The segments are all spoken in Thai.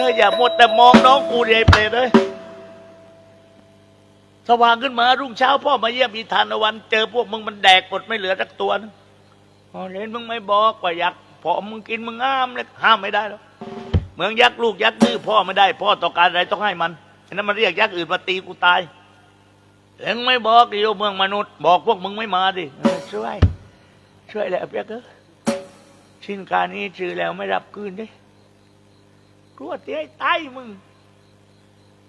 ธออย่าหมดแต่มองน้องกูเลยเปรตเลยสว่างขึ้นมารุ่งเช้าพ่อมาเยี่ยมอีธานวัน เจอพวกมึงมันแดกหมดไม่เหลือสักตัวนึงอ๋อเล่นมึงไม่บอกว่าอยากพอมึงกินมึงห้ามเลยห้ามไม่ได้หรอกเมืองยักษ์ลูกยักษ์ดื้อพ่อไม่ได้ พ่อต้อการอะไรต้องให้มันฉะนั้นมันเรียกยักษ์อื่นมาตีกูตายเอ็งไม่บอกดิโยเมืองมนุษย์ บอกพวกมึงไม่มาดิช่วย ช่วยแหละเปียกเออชิ้นการนี้ชื่อแล้วไม่รับคืนดิ กลัวเตี้ยตายมึง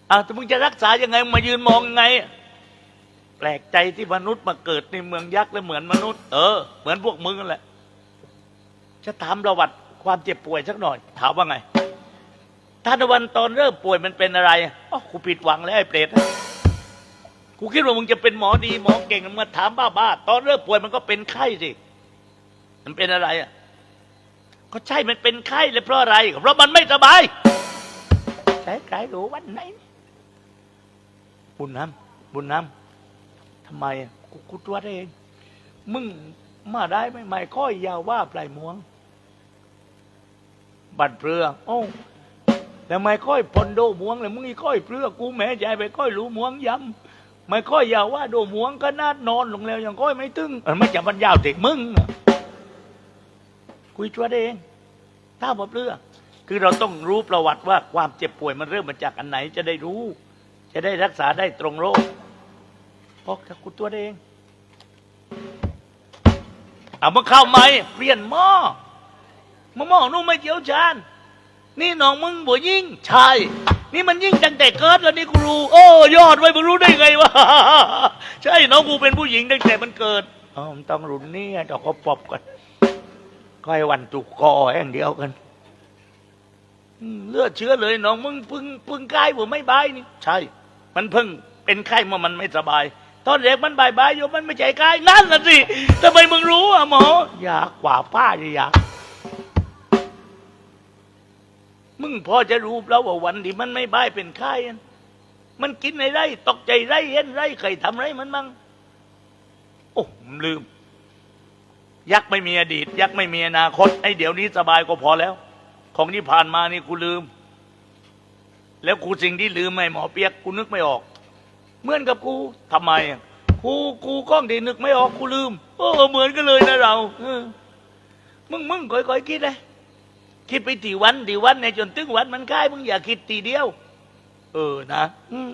อ้าวแต่มึงจะรักษายังไงมายืนมองไง แปลกใจที่มนุษย์มาเกิดในเมืองยักษ์และเหมือนมนุษย์ เออ เหมือนพวกมึงนั่นแหละ จะถามประวัติความเจ็บป่วยสักหน่อย ถามว่าไงท่านวันตอนเริ่มป่วยมันเป็นอะไรอ๋อกูผิดหวังแล้วไอ้เปรตกูคิดว่ามึงจะเป็นหมอดีหมอเก่งมึงมาถามบ้าๆตอนเริ่มป่วยมันก็เป็นไข้สิ มันเป็นอะไรอะ ก็ใช่มันเป็นไข้เลยเพราะอะไร เพราะมันไม่สบายใช้ใครรู้วันไหน บุญน้ำบุญน้ำทำไมกูกูตัวจเอง มึงมาได้ไหมไม่ค่อยยาวว่าปลายมวง บัดเปลือโอ้แต่ไม่ค่อยพนโดมวงเลยมึงอีค่อยเปลือกูแม่ใจไปค่อยรู้มวงย้ำไม่ค่อยยาวว่าโดมวงก็น่านอนลงแล้วยังค่อยไม่ตึงไม่จะบรรยาวเด็กมึงคุยชัวเอง ถ้าบ่เลือคือเราต้องรู้ประวัติว่าความเจ็บป่วยมันเริ่มมาจากอันไหนจะได้รู้ จะได้รักษาได้ตรงโรคพอกจากกูตัวเองเอามาเข้าไหมเปลี่ยนหม้อมาหม้อนู่นไม่เจียวชาญนี่น้องมึงบ่ยิ่งใช่นี่มันยิ่งตั้งแต่เกิดแล้วนี่กูรู้โอ้ยอดไว้มึงรู้ได้ไงวะใช่น้องกูเป็นผู้หญิงตั้งแต่มันเกิดอ๋อต้องรุ่นนี้ดอกก็ปอบกัน ก็ให้วันจุกคอแห่งเดียวกันเลือดเชื้อเลยน้องมึงพึ่งพึ่งกายผมไม่บายนี่ ใช่ มันเพิ่งเป็นไข้เมื่อมันไม่สบาย ตอนเด็กมันบายบายอยู่มันไม่ใจกายนั่นน่ะสิทำไมมึงรู้อะหมออยากกว่าป้าจะอยากมึงพอจะรู้แล้วว่าวันที่มันไม่บายเป็นไข้มันกินในไรตกใจไรเห็นไรเคยทำไรมันมั่งโอ้ผมลืม ยักษ์ไม่มีอดีต ยักษ์ไม่มีอนาคตไอ้เดี๋ยวนี้สบายก็พอแล้ว ของที่ผ่านมานี่กูลืม แล้วกูสิ่งที่ลืมไม่หมอเปียกกูนึกไม่ออก เหมือนกับกูทำไมอะกูกูกล้องดีนึกไม่ออกกูลืมเออเหมือนกันเลยนะเราเออมึงมึงค่อยๆคิดเลยคิดไปทีวันทีวันในจนถึงวันมันคล้ายมึงอย่าคิดทีเดียว เออนะ อืม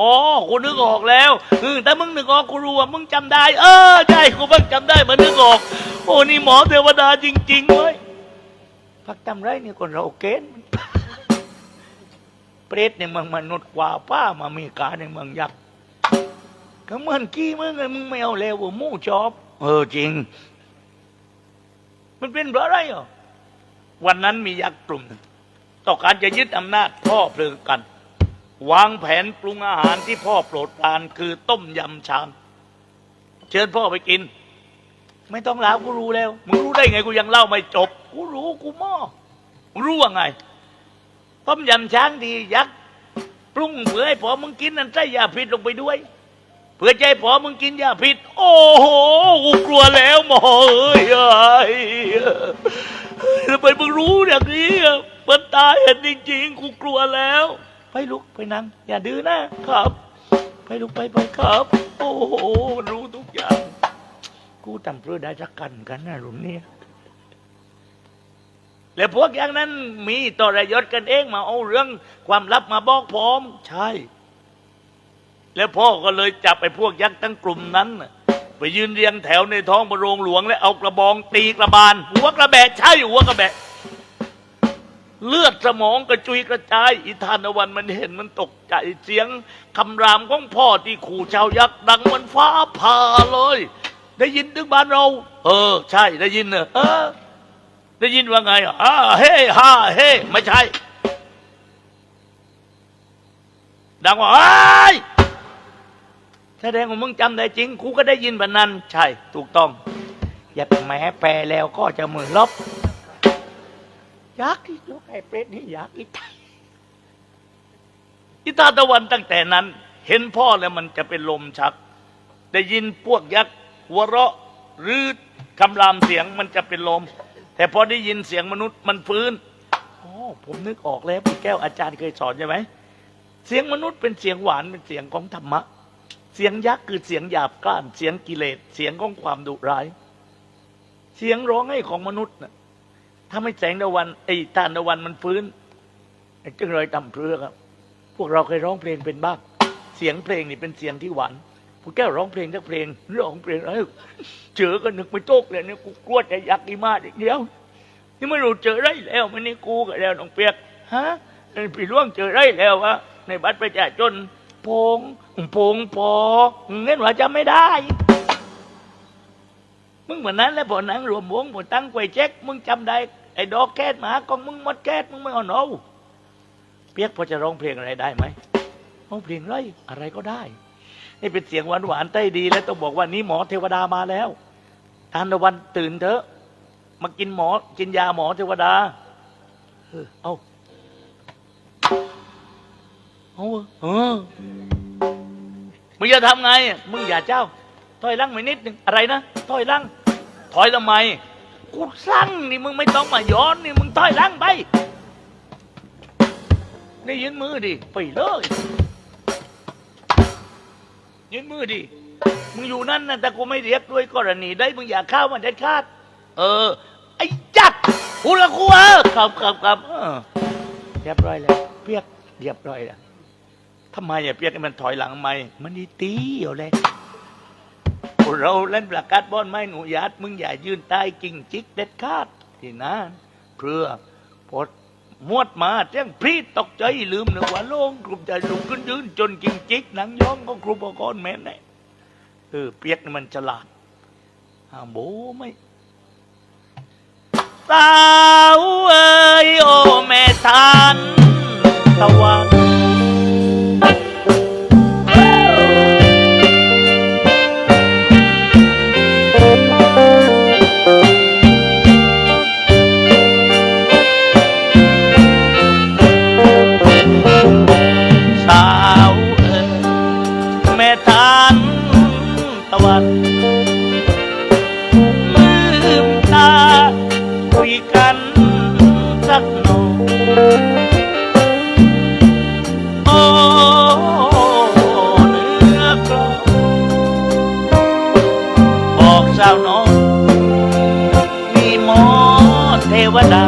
อ๋อกูนึกออกแล้วเออแต่มึงนึกออกกูรู้ว่ามึงจำได้ เออใช่กูเพิ่งจำได้มันนึกออก โอ้นี่หมอเทวดาจริงๆเว้ยพักจำไรเนี่ยคนเราเกณฑ์เปรตในเมืองมนุษย์กว่าป้ามามีกาในเมืองยักษ์ก็เหมือนกี้มึงไงมึงไม่เอาแล้วว่ามู่ชอบ เออจริง มันเป็นเพราะอะไรอะวันนั้นมียักษ์กลุ่มหนึ่งต้องการจะยึดอำนาจพ่อเพลิงกัน วางแผนปรุงอาหารที่พ่อโปรดปรานคือต้มยำชาม เชิญพ่อไปกิน ไม่ต้องเล่ากูรู้แล้วมึงรู้ได้ไงกูยังเล่าไม่จบ กูรู้กูมอมึงรู้ว่าไง ต้มยำช้างดียักษ์ปรุงเพื่อให้พอมึงกินนั่นใส่ยาพิษลงไปด้วย เพื่อใจพอมึงกินยาพิษ โอ้โหกูกลัวแล้วหมอเอ้ยเอ้ทำไมมึงรู้อย่างนี้มันตายเห็นจริงๆกูกลัวแล้ว ไปลุกไปนั่งอย่าดื้อนะครับ ไปลุกไปไปครับ โอ้โหรู้ทุกอย่าง กูทำเพื่อได้สักกันกันนะรุ่นเนี้ยแล้วพวกอย่างนั้นมีตรยศกันเองมาเอาเรื่องความลับมาบอกพร้อมใช่ แล้วพ่อก็เลยจับไอ้พวกยักษ์ทั้งกลุ่มนั้นไปยืนเรียงแถวในท้องพรโรงหลวง และเอากระบองตีกระบาลหัวกระแบะใช่หัวกระแบะ เลือดสมองกระจุยกระจาย อิทานวันมันเห็นมันตกใจเสียงคำรามของพ่อที่ขู่ชาวยักษ์ดังมันฟ้าผ่าเลย ได้ยินถึงบ้านเรา เออ ใช่ได้ยินเนอะเออ ได้ยินว่าไงอ่าเฮ้ฮ่าเฮ้ไม่ใช่ ดังว่าไอ้แสดงว่ามึงจำได้จริงกูก็ได้ยินแบบนั้น ใช่ ถูกต้อง อย่าแม้แปลแล้วก็จะมือลบ ยักษ์ที่ลูกไอ้เปรตนี่ยักษ์อีตายอิตาตะวันตั้งแต่นั้น เห็นพ่อแล้วมันจะเป็นลมชัก ได้ยินพวกยักษ์หัวเราะหรือคำรามเสียงมันจะเป็นลม แต่พอได้ยินเสียงมนุษย์มันฟื้นโอ้ผมนึกออกแล้วพี่แก้วอาจารย์เคยสอนใช่ไหมเสียงมนุษย์เป็นเสียงหวานเป็นเสียงของธรรมะ เสียงยักษ์คือเสียงหยาบกร้าน เสียงกิเลสเสียงของความดุร้าย เสียงร้องให้ของมนุษย์น่ะ ถ้าไม่แสงตะวันไอ้ทานตะวันมันฟื้นไอ้จึงรอยต่ำเพลือครับ พวกเราเคยร้องเพลงเป็นบ้างเสียงเพลงนี่เป็นเสียงที่หวานผู้แก้วร้องเพลงทักเพลงร้องเพลงเอ้ยเจอก็นึกไม่โตกเลยเนี่ยกูกลัวจะยักอีมาอีกเดียว นี่ไม่รู้เจอไรแล้วมันนี่กูกับแล้วน้องเปียกฮะไอ้พี่ล่วงเจอไรแล้ววะในบัตรประชาชนพงพงพอเงินว่าจำไม่ได้ มึงเหมือนนั้นแล้วพอนังรวมวงพอตั้งไว้เช็คมึงจำได้ ไอ้ดอกแก๊สหมาของมึงหมดแก๊สมึงไม่เอาเอาเปียกพอจะร้องเพลงอะไรได้ไหมร้องเพลงไรอะไรก็ได้ นี่เป็นเสียงหวานหวานๆใต้ดี แล้วต้องบอกว่านี่หมอเทวดามาแล้วทานตะวันตื่นเถอะ มากินหมอกินยาหมอเทวดา เออเอาเอาเออมึงจะทำไง มึงอย่าเจ้าถอยลังไปนิดหนึ่งอะไรนะถอยลังถอยทำไม กูสั่งนี่มึงไม่ต้องมาย้อนนี่มึงถอยหลังไปนี่ยืนมือดิไปเลยยืนมือดิมึงอยู่นั่นนะแต่กูไม่เรียกด้วยกรณีได้มึงอย่าเข้ามันเด็ดขาด เออ ไอ้จัดกูละกูเออครับครับครับเออเรียบร้อยแล้วเปียกเรียบร้อยแล้วทำไมอะเปียกให้มันถอยหลังไหมมันดีตีอยู่เลย เราเล่นประกาศบอลไม่หนูยาดมึงอย่ายืนใต้กิ่งจิกเด็ดขาดที่นั่นเพื่อพดมวดมาเจ้งพรีตกใจลืมหนึ่งว่าโลงกลุ่มใจลุกขึ้นยืนจนกิ่งจิกหนังย้องก็ครูปกรณ์แม่นแน่เออเปียกมันฉลาดหาโบไม่สาวเอ้ยโอแม่ทานตะวันาวน้อง มีหมอเทวดา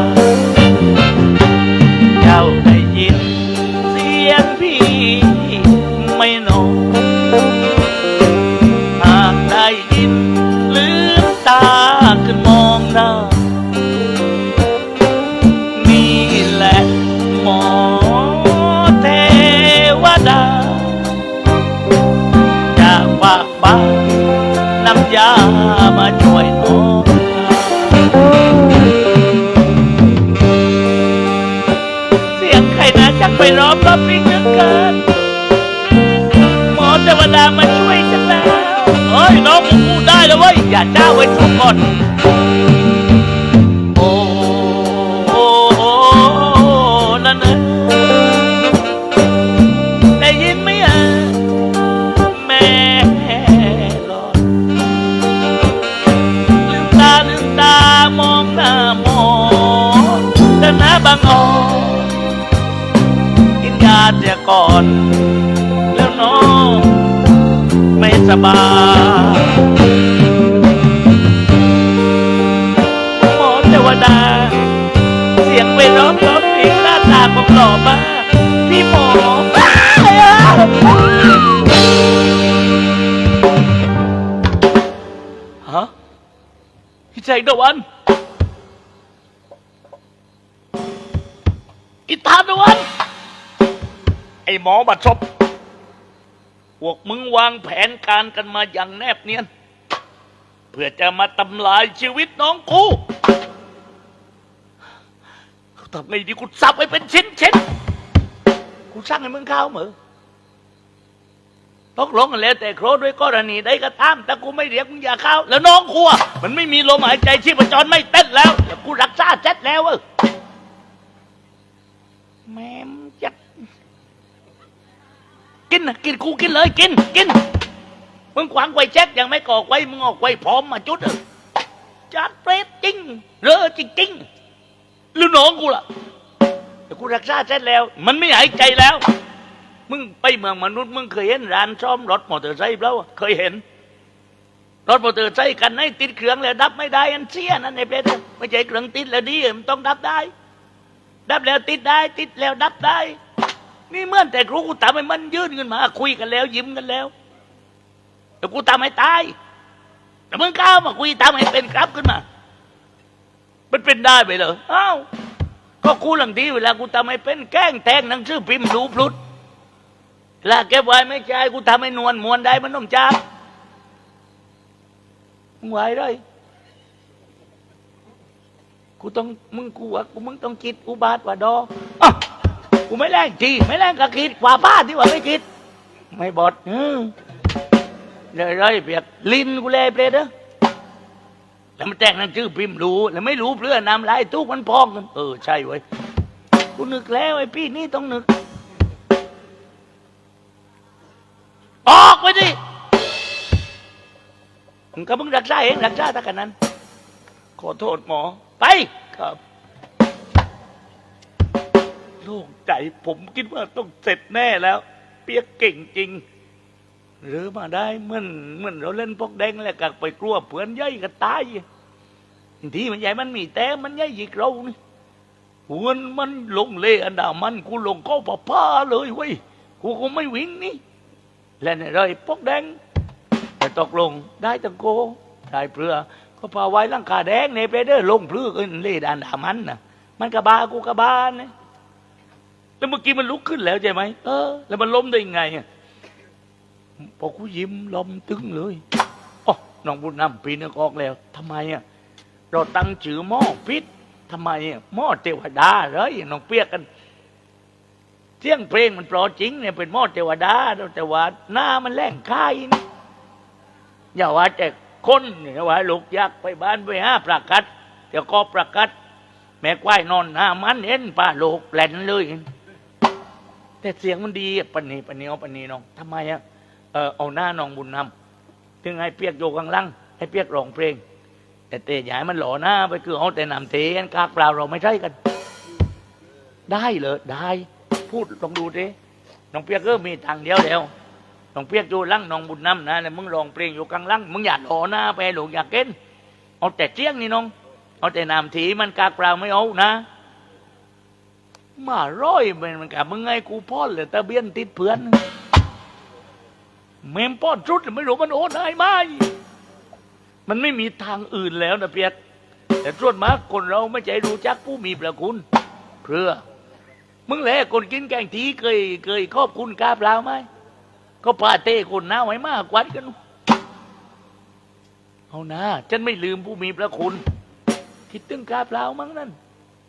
อย่าเจ้าไว้ทุกคน ไอ้หมอบัดซบพวกมึงวางแผนการกันมาอย่างแนบเนียน เพื่อจะมาทำลายชีวิตน้องกูทำไงดีกูสับไปเป็นชิ้นชิ้นๆกูสร้างให้มึงข้าวเหมือตกลงกันแล้วแต่โครด้วยกรณีใดก็ตามแต่กูไม่เรียกมึงอย่าเข้า แล้วน้องกูอะมันไม่มีลมหายใจชีพจรไม่เต้นแล้วแต่กูรักษาเสร็จแล้วเออแม่ กินนะกินกูกินเลยกินกินมึงขวางไวแจ็คยังไม่ก่อไวมึงออกไวพร้อมมาจุดเออจัดเปรตจริงเรอจริงจริงๆหรือน้องกูล่ะแต่กูรักษาเสร็จแล้ว มันไม่หายใจแล้ว มึงไปเมืองมนุษย์มึงเคยเห็นร้านซ่อมรถมอเตอร์ไซค์เปล่าเคยเห็นรถมอเตอร์ไซค์กันไหนติดเครื่องแล้วดับไม่ได้อันเสียนั่นไอ้เปรตไม่ใช่เครื่องติดแล้วดีมันต้องดับได้ ดับแล้วติดได้ ติดแล้วดับได้ นี่เมื่อนแต่ครูกูทำให้มันยื่นขึ้นมา คุยกันแล้ว ยิ้มกันแล้วแต่กูทำให้ตายแต่มึงก้าวมาคุยทำให้เป็นครับขึ้นมา มันเป็นได้ไปเหรออ้าวก็กูหลังทีเวลากูทำให้เป็นแกล้งแทงหนังสือพิมพ์ดูพลุดลาเก็บไว้ไม่ใช่กูทำให้นวลมวนได้มันน้มจ้ามึงไหวเลยกูต้องมึงกูว่ากูมึงต้องคิดอุบาทว่าดออ กูไม่แรงทีไม่แรงก็คิดกว่าป้านที่ว่าไม่คิด ไม่บอดอืมเลยเลยเปียกลินกูเลยเปรตเด้อแล้วมันแต่งนั่งชื่อพิมพ์รู้แล้วไม่รู้เพื่อนำลายทุกมันพองกันเออใช่เว้ยกูนึกแล้วไอ้พี่นี่ต้องนึก ออกไปดิมึงก็มึงรักษาเองรักษาถ้ากันนั้น ขอโทษหมอ ไปครับ โล่งใจ ผมคิดว่าต้องเสร็จแน่แล้ว เปียกเก่งจริง หรือมาได้เหมือนเหมือนเราเล่นพวกแดงแล้วก็ไปกลัวเพื่อนย่อยก็ตายที่มันใหญ่มันมีแต่มันใหญ่ยิกเรานี่หวนมันลงเลอันดามันกูลงก็ปะพ้าเลยเว้ยกูคงไม่วิ่งนี่แล้วเนี่ยเลยพวกแดงแต่ตกลงได้ตังโกได้เปลือก็พาไว้ร่างกาแดงในไปเด้อลงพลือกันเลดานดามันนะมันกระบากูกระบาเนี่ย แล้วเมื่อกี้มันลุกขึ้นแล้วใช่ไหมเออ แล้วมันล้มได้ยังไงพอกูยิ้มล้มตึงเลยอ๋อน้องบุญนำปีนึกออกแล้วทำไมอะเราตั้งชื่อหม้อพิษทำไมอะหม้อเทวดาเลยน้องเปียกกันเสียงเพลงมันเพราะจริงเนี่ยเป็นหม้อเทวดาแต่ว่าหน้ามันแรงคายนี่อย่าว่าแต่คนเนี่ยว่าลูกยักษ์ไปบ้านไปห้าประกัดเดี๋ยวก็ประกัดแม่ควายนอนหน้ามันเห็นป้าโลกแหลนเลย แต่เสียงมันดีปนีปนีเอาปนีน้องทำไมอะเออเอาหน้าน้องบุญนำถึงให้เปียกโยกข้างล่างให้เปียกร้องเพลง แต่เตะใหญ่มันหล่อหน้าไปคือเอาแต่นำเทนกากเปล่าเราไม่ใช่กัน ได้เลยได้พูดลองดูดิน้องเปียกก็มีทางเดียวแล้วน้องเปียกอยู่ล่างน้องบุญนำนะแล้วมึงร้องเพลงอยู่ข้างล่างมึงอย่าหล่อหน้าไปหลงอยากเก้นเอาแต่เจียงนี่น้องเอาแต่นำทีมันกากเปล่าไม่เอานะ มาร้อยมันมันกับมึงไงกูพ่อเลยตะเบียนติดเพื่อนเมมป้อนชุดไม่รู้มันโอนได้ไหมมันไม่มีทางอื่นแล้วนะเปียกแต่ส่วนมาคนเราไม่ใจรู้จักผู้มีประคุณเพื่อ มึงแหละคนกินแกงทีเคยเคยขอบคุณกาเปล่าไหมก็ปาเต้คนหน้าไว้มากกวัดกันเอานะฉันไม่ลืมผู้มีพระคุณ คิดถึงกาเปล่ามั้งนั่น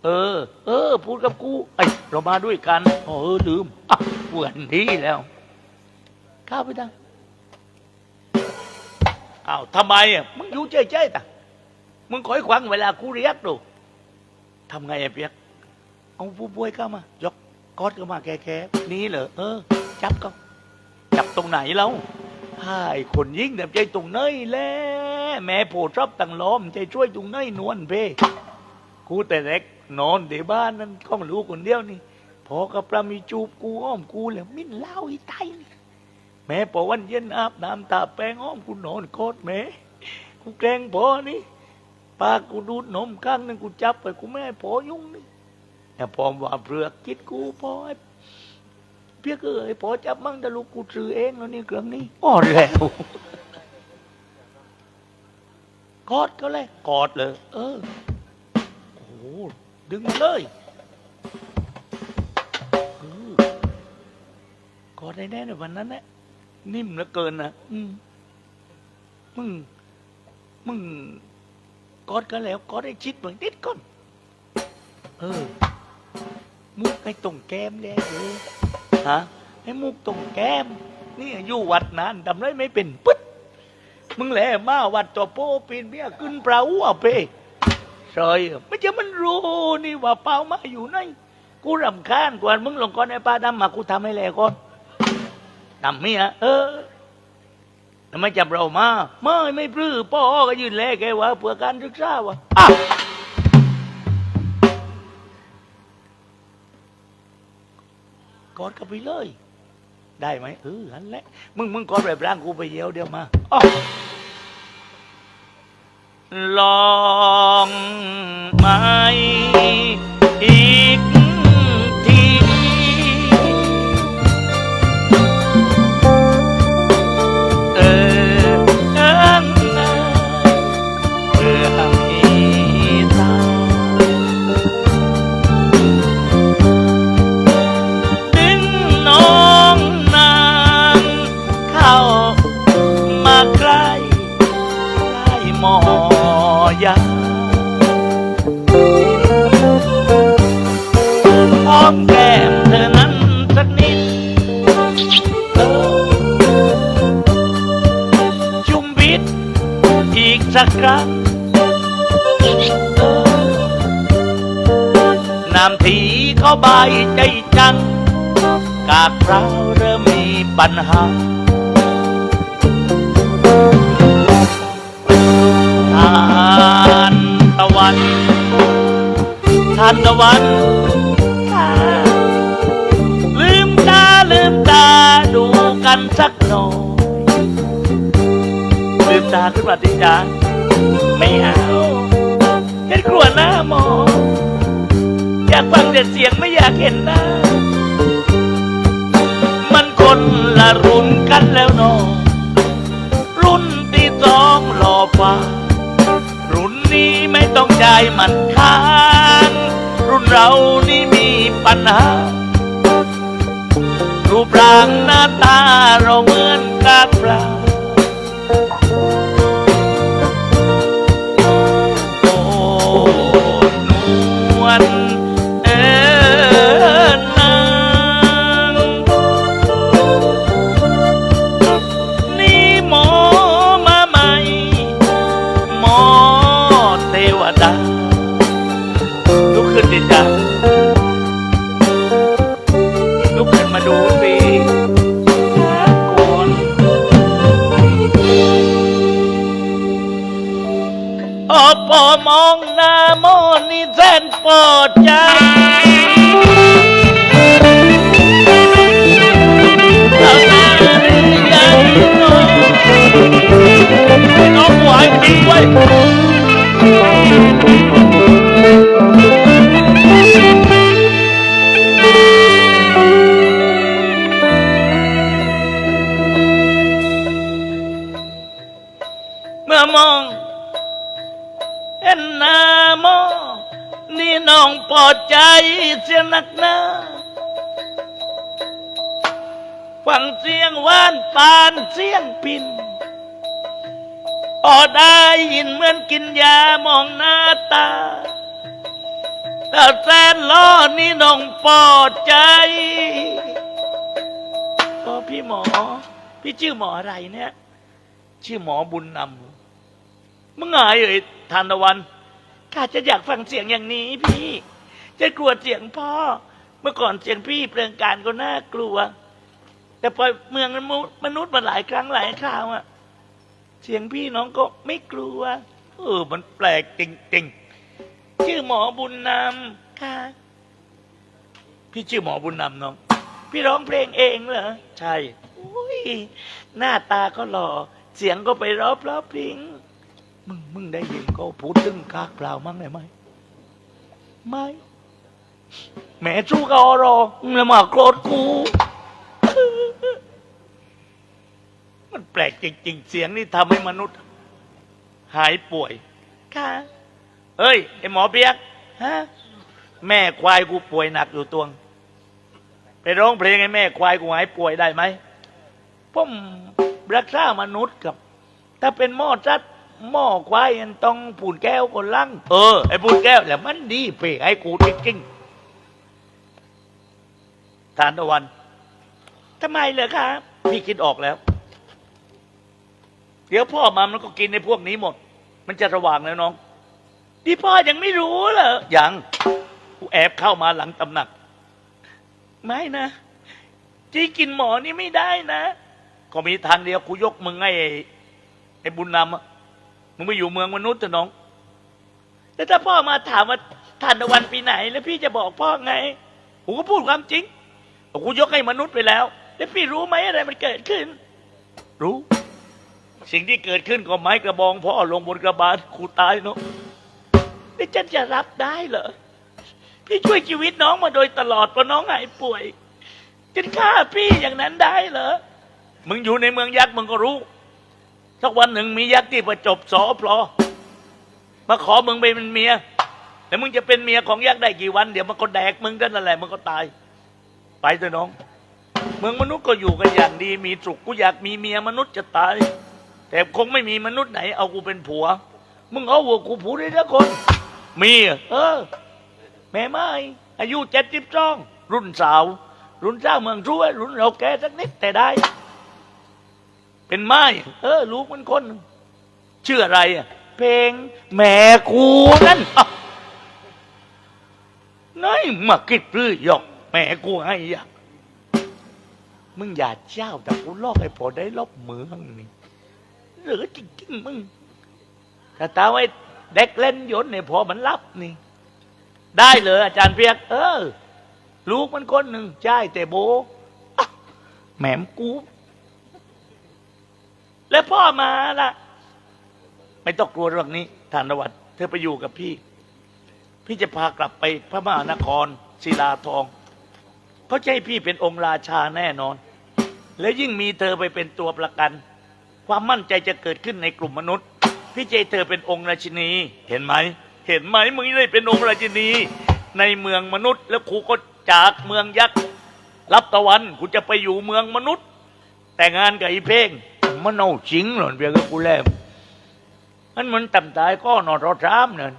เออ เออ พูดกับกูไอเรามาด้วยกันอ๋อเออลืมอะเปื่อนที่แล้วข้าไปดังอ้าวทำไมอะมึงอยู่เฉยๆตะมึงคอยขวางเวลากูเรียกดูทำไงไอ้เปียกเอาผู้ป่วยเข้ามายกกอดเข้ามาแก่ๆนี่เหรอเออ จับก็จับตรงไหนแล้วไอ้คนยิ่งแบบใจตรงเนยแหละแม่โผล่ชอบตังล้อมใจช่วยตรงเนยนวลเพ่กูแต่เล็ก นอนที่บ้านนั่นก็ไม่รู้คนเดียวนี่พอกับปลามีจูบกูอ้อมกูแล้วมิ้นเล่าอีไตนี่แม่พอวันเย็นอาบน้ำตาแป้งอ้อมกูนอนโคตรแม่กูแกล้งพอนี่ปากกูดูดนมข้างนึงกูจับไปกูไม่ให้พอยุ่งนี่แต่พอว่าเปลือกคิดกูพอเพี้ยกเอ้ยพอจับมั่งแต่ลูกกูซื้อเองแล้วนี่เครื่องนี้อ้อนแล้วกอดก็เลยกอดเลย เออโอ้ ดึงมาเลยเออกอดได้แน่ในวันนั้นแหละนิ่มเหลือเกินนะอืมมึง มึงกอดกันแล้วกอดได้ชิดเหมือนติดก่อน เออ มุกให้ตรงแก้มแดงเลยฮะให้มุกตรงแก้ม นี่อยู่วัดนานทำไรไม่เป็นปึ๊ดมึงแหละมาวัดตัวโป้ปีนเบี้ยขึ้นเปล่าอะเป้ ซอยไม่ใช่มันรู้นี่ว่าเปล่ามาอยู่ไหนกูรำคาญกว่ามึงลงก่อนไอ้ป้าดำมากูทำให้แลก่อนทำเมียเออทำไมจับเรามาไม่ไม่ปลื้อพ่อก็ยืนแลแกว่าเพื่อการศึกษาวะอะกอดกันไปเลย ได้ไหมเออหันแหละมึงมึงกอดแบบร่างกูไปเดียวเดียวมาอ้อ ลองไหม กสักนามทีเขาบใจจัง กากเราเริ่มมีปัญหาทานตะวันทานตะวันลืมตาลืมตาดูกันสักหน่อยลืมตาขึ้นมาดิจ้า ไม่เอาฉันกลัวหน้ามอง อยากฟังแต่เสียงไม่อยากเห็นหน้า มันคนละรุ่นกันแล้วเนองรุ่นที่สองรอฟ้า รุ่นนี้ไม่ต้องใจมันค้าง รุ่นเรานี่มีปัญหา รูปร่างหน้าตาเราเหมือนกากเปล่า ปินพอได้ยินเหมือนกินยามองหน้าตาแต่แสนล้อนี่น้องปลอดใจพอพี่หมอ พี่ชื่อหมออะไรเนี่ย ชื่อหมอบุญนำมึงไงเอ่ยทานวันข้าจะอยากฟังเสียงอย่างนี้พี่ จะกลัวเสียงพ่อ เมื่อก่อนเสียงพี่เปลืองการก็น่ากลัว แต่พอเมืองมนุษย์มาหลายครั้งหลายคราวอะเสียงพี่น้องก็ไม่กลัว เออ มันแปลกจริงๆ ชื่อหมอบุญนำค่ะ พี่ชื่อหมอบุญนำน้อง พี่ร้องเพลงเองเหรอ ใช่อุ้ยหน้าตาก็หล่อ เสียงก็ไปรอบรอบพริง มึง มึงได้ยินเขาพูดถึงกากเปล่ามั้งเลยไหม ไม่ แม่ชู้กอรอมึงเลยมาโกรธกู มัน แปลกจริงๆ เสียงนี่ทำให้มนุษย์ หายป่วย ค่ะเฮ้ยไอหมอเปียกฮะแม่ควายกูป่วยหนักอยู่ตวง ไปร้องเพลงให้แม่ควายกูหายป่วยได้ไหมผมรักษามนุษย์กับ ถ้าเป็นหม้อจัดหม้อควายยังต้องปูนแก้วคนลังเออไอ้ปูนแก้วแหละมันดีเปให้กูจริงๆทานตะวันทำไมเหรอครับพี่คิดออกแล้ว เดี๋ยวพ่อมามันก็กินในพวกนี้หมด มันจะระว่างแล้วน้องที่พ่อยังไม่รู้เหรอยังกูแอบเข้ามาหลังตำหนัก ไม่นะที่กินหมอนี่ไม่ได้นะ ก็มีทางเดียวกูยกมึงให้ไอ้ไอ้บุญนำมึงไปอยู่เมืองมนุษย์เถอะน้องแล้วถ้าพ่อมาถามว่าทานตะวันปีไหน แล้วพี่จะบอกพ่อไงผมก็พูดความจริงกูยกให้มนุษย์ไปแล้ว แล้วพี่รู้ไหมอะไรมันเกิดขึ้น รู้ สิ่งที่เกิดขึ้นก็ไม้กระบองพ่อลงบนกระบาลกูตายเนาะนี่ฉันจะรับได้เหรอพี่ช่วยชีวิตน้องมาโดยตลอดพอน้องหายป่วยจะฆ่าพี่อย่างนั้นได้เหรอมึงอยู่ในเมืองยักษ์มึงก็รู้สักวันหนึ่งมียักษ์ที่ประจบสอพลอมาขอมึงไปเป็นเมียแต่มึงจะเป็นเมียของยักษ์ได้กี่วัน เดี๋ยวมันก็แดกมึงกันนั่นแหละมึงก็ตาย ไปเถอะน้อง เมืองมนุษย์ก็อยู่กันอย่างดีมีสุขกูอยากมีเมียมนุษย์จะตาย แต่คงไม่มีมนุษย์ไหน เอากูเป็นผัว มึงเอาหัวกูผูได้ทุกคน มี เออ แม่ไม้อายุเจ็ดสิบสองรุ่นสาว รุ่นเจ้าเมืองช่วยรุ่นเราแกสักนิดแต่ได้ เป็นไม้เออ ลูกมันคนชื่ออะไรอะ เพลงแม่กูนั่นอ้าวน้อยมาคิดหรือหยอกแม่กูให้ยากมึงอย่าเจ้าแต่กูลอกให้พอได้ลบเมืองนี่ หลือจริงๆมึงถ้าตาไว้เด็กเล่นยนต์เนี่ยพอมันรับนี่ ได้เลย อาจารย์เพียก เออ ลูกมันคนหนึ่งใช่แต่โบแหมมกู แล้วพ่อมาล่ะ ไม่ต้องกลัวเรื่องนี้ธานวัฒน์เธอไปอยู่กับพี่ พี่จะพากลับไปพระมหานครศิลาทองเขาจะให้พี่เป็นองค์ราชาแน่นอน และยิ่งมีเธอไปเป็นตัวประกัน ความมั่นใจจะเกิดขึ้นในกลุ่มมนุษย์ พี่เจเธอเป็นองค์ราชินี เห็นไหม เห็นไหมมึงได้เป็นองค์ราชินี ในเมืองมนุษย์ แล้วกูก็จากเมืองยักษ์รับตะวันกูจะไปอยู่เมืองมนุษย์ แต่งงานกับอีเพ่งมันเอาจริงเหรอนเบียกับกูแล้วมันมันต่ำตายก็นอนรอดร้ามนั่น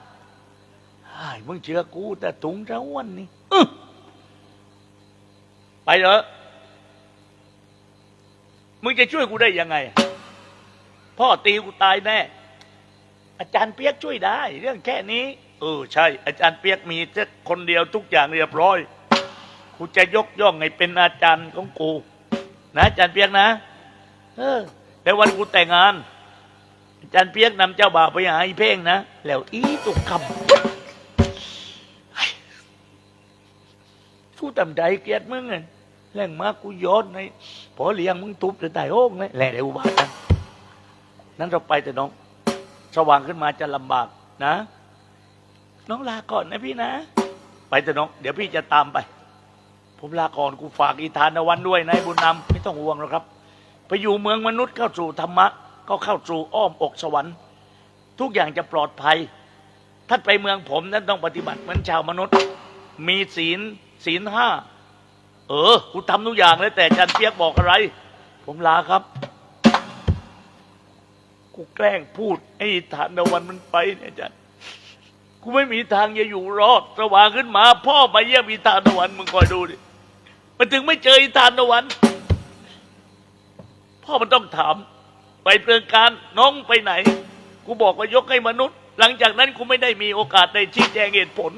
ไอ้มึงเชื่อกูแต่ถุงเท้าวันนี้ไปเถอะมึงจะช่วยกูได้ยังไง พ่อตีกูตายแน่ อาจารย์เปียกช่วยได้ เรื่องแค่นี้ เออใช่ อาจารย์เปียกมีแค่คนเดียวทุกอย่างเรียบร้อยกูจะยกย่องให้เป็นอาจารย์ของกูนะอาจารย์เปียกนะเออแต่วันกูแต่งงาน อาจารย์เปียกนำเจ้าบ่าวไปหาไอีเพ่งนะแล้วอีตุกคำสู้ตำใจเกลียดมึงไงแรงมากกูโยนในพอเลี้ยงมึงทุบจะตายโอ้งเลยแหล่เดี๋ยวอุบาทกัน นั้นเราไปแต่น้อง สว่างขึ้นมาจะลำบากนะ น้องลาก่อนนะพี่นะ ไปแต่น้อง เดี๋ยวพี่จะตามไป ผมลาก่อนกูฝากอีธานวันด้วยนายบุญนำไม่ต้องห่วงหรอกครับ ไปอยู่เมืองมนุษย์เข้าสู่ธรรมะ ก็เข้าสู่อ้อมอกสวรรค์ ทุกอย่างจะปลอดภัยท่านไปเมืองผมนั้นต้องปฏิบัติเหมือนชาวมนุษย์ มีศีลศีลห้า เออกูทำทุกอย่างเลยแต่อาจันเปียกบอกอะไร ผมลาครับ กูแกล้งพูดให้ฐานวันมันไปเนี่ยอาจันกูไม่มีทางจะอยู่รอดสว่างขึ้นมา พ่อมาเยี่ยมอีธานวันมึงคอยดูดิมันถึงไม่เจออีธานวัน พ่อมันต้องถาม ไปเปลืองการน้องไปไหน กูบอกว่ายกให้มนุษย์ หลังจากนั้นกูไม่ได้มีโอกาสได้ชี้แจงเหตุผล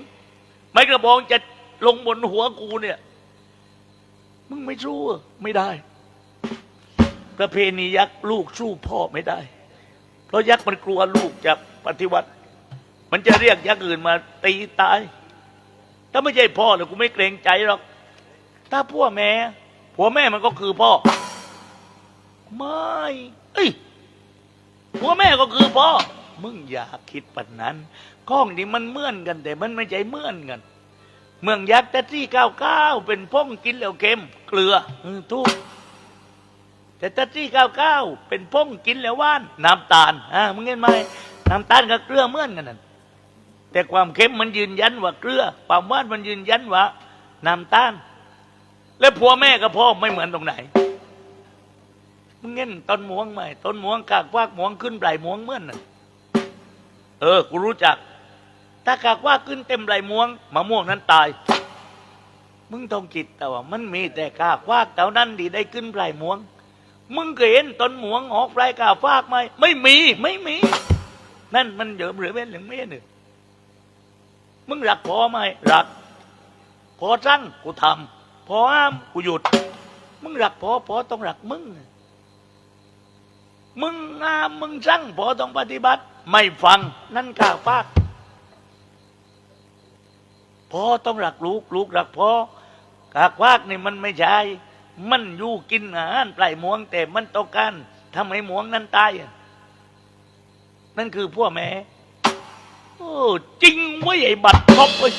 ไม้กระบองจะลงบนหัวกูเนี่ย มึงไม่สู้ไม่ได้ ประเพณียักษ์ลูกสู้พ่อไม่ได้ เพราะยักษ์มันกลัวลูกจะปฏิวัติ มันจะเรียกยักษ์อื่นมาตีตาย ถ้าไม่ใช่พ่อเลยกูไม่เกรงใจหรอก ถ้าพ่อแม่ผัวแม่มันก็คือพ่อ ไม่เอ้ยผัวแม่ก็คือพ่อ มึงอย่าคิดแบบนั้นข้องนี้มันเมื่อนกัน แต่มันไม่ใช่เมื่อนกัน เมืองยักษ์แต่ที่เก้าเก้าเป็นพ่องกินแล้วเค็มเกลือเออทุก แต่ตัที่เก้าเก้าเป็นพงกินแล้วว่าน น้ำตาลอ่ามึงเห็นไหมน้ำตาลกับเกลือเหมือนกันนั่นแต่ความเค็มมันยืนยันว่าเกลือ ความหวานมันยืนยันว่าน้ำตาล แล้วผัวแม่กับพ่อไม่เหมือนตรงไหนมึงเงี้ยต้นหมวงไหมต้นหมวงกากวากหมวงขึ้นปลายหมวงเหมื่อนน่ะเออกูรู้จัก ถ้ากากวากขึ้นเต็มปลายหมวงมะม่วงนั้นตาย มึงต้องคิดแต่ว่า มันมีแต่กากวากเท่านั้นที่ได้ขึ้นปลายหมวง มึงเคยเห็นต้นหมวงออกปลายกากวากไหมไม่มีไม่มี นั่นมันเยอะหรือเป็นหรือไม่หนึ่งมึงรักพอไหมรักพอสั่งกูทำพอห้ามกูหยุด มึงรักพอพอต้องรักมึง มึงงามมึงสั่งพอต้องปฏิบัติ ไม่ฟัง นั่นกาฟากพอต้องรักลูก ลูกรักพอกากวากนี่มันไม่ใช่ มันอยู่กินอาหารปลายหมวง แต่มันต้องการทำให้หมวงนั้นตายนั่นคือพวกแม่โอ้จริงว้ยไอ้บัตรครบเว้ย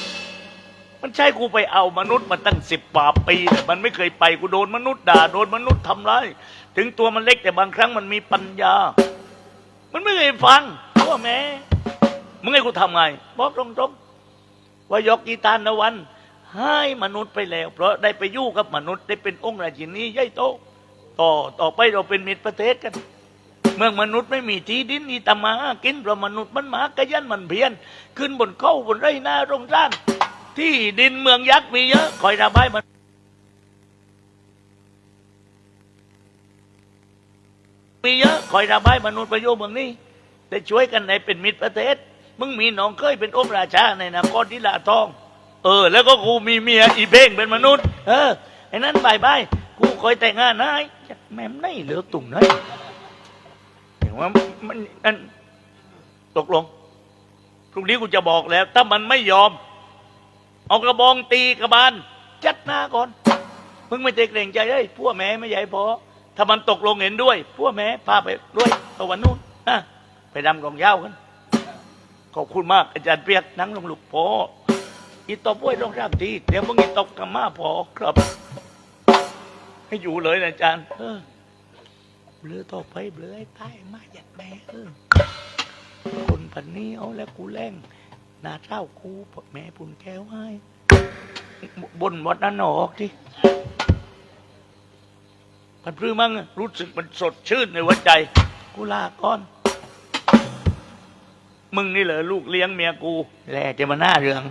มันใช่กูไปเอามนุษย์มาตั้งสิบป่าปีแต่มันไม่เคยไปกูโดนมนุษย์ด่าโดนมนุษย์ทำร้ายถึงตัวมันเล็กแต่บางครั้งมันมีปัญญา มันไม่เคยฟังพวกแม่มึงให้กูทำไงบอกตรงๆว่ายกกีตาร์นวัน ให้มนุษย์ไปแล้ว เพราะได้ไปอยู่กับมนุษย์ได้เป็นองค์ราชินีใหญ่โตต่อต่อไปเราเป็นมิตรประเทศกัน เมื่อมนุษย์ไม่มีที่ดินนี่ตามมากินเพราะมนุษย์มันหมากระยันมันเพียน ขึ้นบนเข้าบนไรหน้าโรงร้าน ที่ดินเมืองยักษ์มีเยอะคอยระบายมันมีเยอะคอยระบายมนุษย์ประโยชน์เมืองนี้ได้ช่วยกันในเป็นมิตรประเทศ มึงมีน้องเคยเป็นองค์ราชาในนครทิลาทอง เออ แล้วก็กูมีเมียอีเพ่งเป็นมนุษย์ เออไอ้นั้นบายบายกูคอยแต่งงานนายแม่มไม่เหลือตุ่งนั้นเห็นว่ามันนั่นตกลงพรุ่งนี้กูจะบอกแล้ว ถ้ามันไม่ยอม เอากระบองตีกระบาลจัดหน้าก่อนมึงไม่ได้เกรงใจเลยพวกแม่ไม่ใหญ่พอถ้ามันตกลงเห็นด้วยพวกแม่พาไปด้วยตะวันนู้นนะไปดำกองยาวกันขอบคุณมากอาจารย์เปียกนั่งลงลูกพอ อีตบไว้ลงร่างทีเดี๋ยวมึงอีตบกับมาพอครับ ให้อยู่เลยนะอาจารย์เออเบลือต่อไปเบลือให้ใตายมาหยัดแม่เออคนพันนี้เอาแล้วกูแรงหนาเจ้ากูแม่ปุ่นแก้วให้บนวัดนั้นออกที่พันพรือมั่งรู้สึกมันสดชื่นในหัวใจ กูลาก่อน มึงนี่เหรอลูกเลี้ยงเมียกู แลจะมาหน้าเรือง